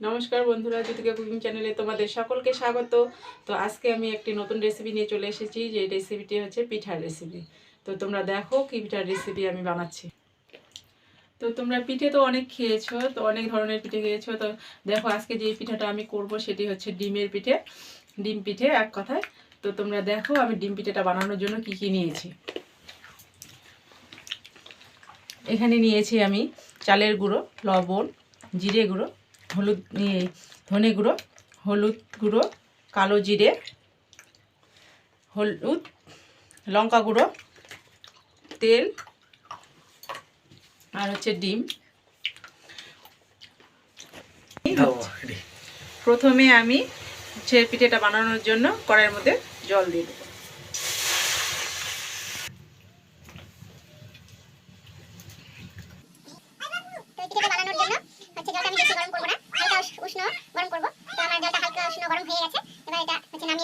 নমস্কার বন্ধুরা, জ্যোতিকা কুকিং চ্যানেলে তোমাদের সকলকে স্বাগত। তো আজকে আমি একটি নতুন রেসিপি নিয়ে চলে এসেছি, যে রেসিপিটি হচ্ছে পিঠার রেসিপি তো তোমরা দেখো কি পিঠার রেসিপি আমি বানাচ্ছি। তো তোমরা পিঠে তো অনেক খেয়েছো, তো অনেক ধরনের পিঠে খেয়েছো। তো দেখো আজকে যে পিঠাটা আমি করব সেটি হচ্ছে ডিমের পিঠে, ডিম পিঠে এক কথায়। তো তোমরা দেখো আমি ডিম পিঠেটা বানানোর জন্য কি কি নিয়েছি। এখানে নিয়েছি আমি চালের গুঁড়ো, লবণ, জিরে গুঁড়ো হলুদ ধনে গুঁড়ো হলুদ গুঁড়ো কালো জিরে হলুদ লঙ্কা গুঁড়ো তেল আর হচ্ছে ডিম। প্রথমে আমি হচ্ছে পিঠেটা বানানোর জন্য কড়াইয়ের মধ্যে জল দিয়ে দেবো তো এই পিঠাটা বানানোর জন্য হচ্ছে জলটা আমি বেশি গরম করব না হালকা উস- উষ্ণ গরম করব তো আমার জলটা হালকা উষ্ণ গরম হয়ে গেছে এবার এটা হচ্ছে নামিয়ে নেব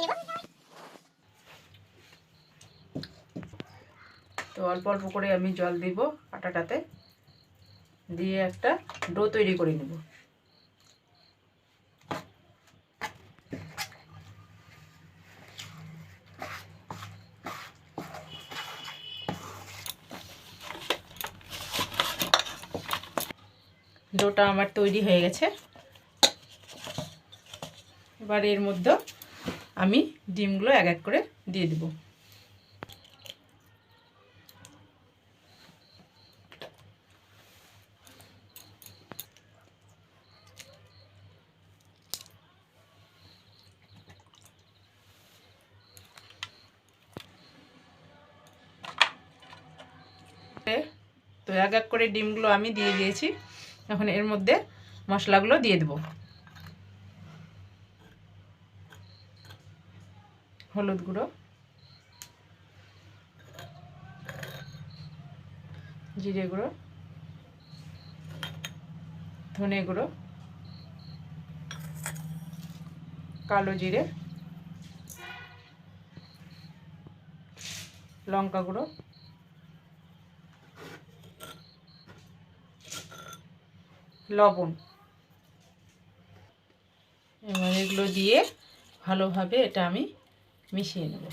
তো অল্প অল্প করে আমি জল দিব আটাটাতে। দিয়ে একটা ডো তৈরি করে নেব। ডোটা আমার তৈরি হয়ে গেছে। এবার এর মধ্যে আমি ডিমগুলো এক এক করে দিয়ে দেবো। তো এক এক করে ডিমগুলো আমি দিয়ে দিয়েছি। এখন এর মধ্যে মশলাগুলো দিয়ে দেব। হলুদ গুঁড়ো। জিরে গুঁড়ো। ধনে গুঁড়ো। কালো জিরে। লঙ্কা গুঁড়ো। লবণ। এবার এগুলো দিয়ে ভালোভাবে এটা আমি মিশিয়ে নেব।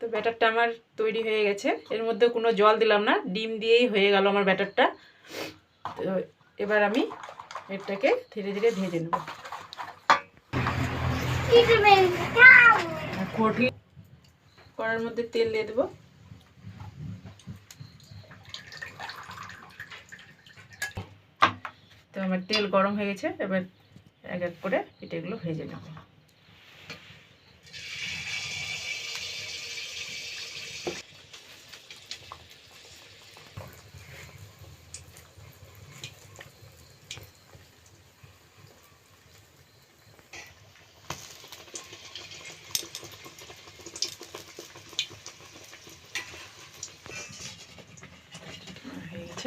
তো ব্যাটারটা আমার তৈরি হয়ে গেছে। এর মধ্যে কোনো জল দিলাম না ডিম দিয়েই হয়ে গেল আমার ব্যাটারটা। তো এবার আমি এটাকে ধীরে ধীরে ভেজে নেব। কড়ার মধ্যে তেল দিয়ে দেবো। তো আমার তেল গরম হয়ে গেছে, এবার এক এক করে পিঠেগুলো ভেজে নেব।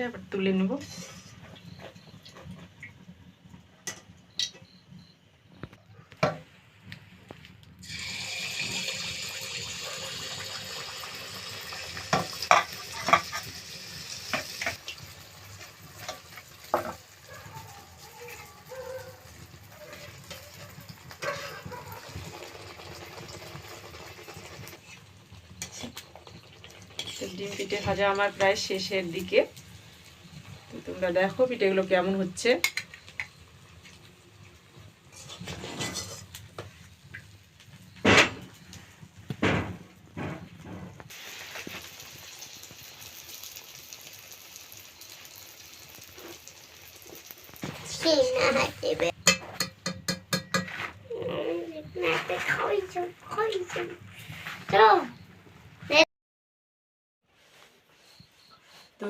এবার তুলে নেব। ডিম পিঠে ভাজা আমার প্রায় শেষের দিকে। তো তোমরা দেখো পিঠেগুলো কেমন হচ্ছে।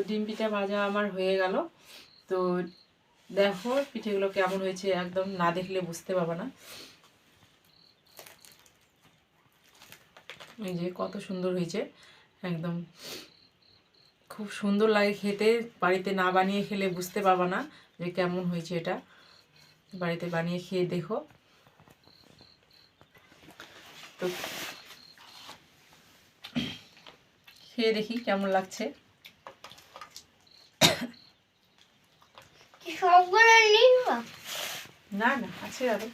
ডিম পিঠা ভাজা আমার হয়ে গেল। তো দেখো পিঠেগুলো কেমন হয়েছে, একদম না দেখলে বুঝতে পারবে না। এই যে কত সুন্দর হয়েছে, একদম। খুব সুন্দর লাগে খেতে, বাড়িতে না বানিয়ে খেলে বুঝতে পারবে না যে কেমন হয়েছে এটা। বাড়িতে বানিয়ে খেয়ে দেখো। তো খেয়ে দেখি কেমন লাগছে। সবগুলো না। না আছে আরও।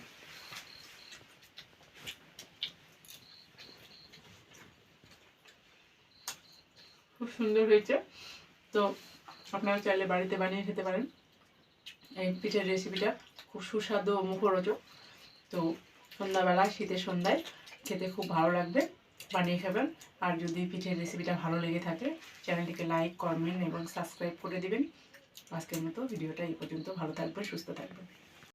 খুব সুন্দর হয়েছে। তো আপনারা চাইলে বাড়িতে বানিয়ে খেতে পারেন। এই পিঠের রেসিপিটা খুব সুস্বাদু ও মুখরোচক। তো সন্ধ্যাবেলা, শীতের সন্ধ্যায় খেতে খুব ভালো লাগবে। বানিয়ে খাবেন। আর যদি পিঠের রেসিপিটা ভালো লেগে থাকে, চ্যানেলটিকে লাইক কমেন্ট এবং সাবস্ক্রাইব করে দিবেন। আজকের মতো ভিডিওটা এই পর্যন্ত। ভালো থাকবে সুস্থ থাকবে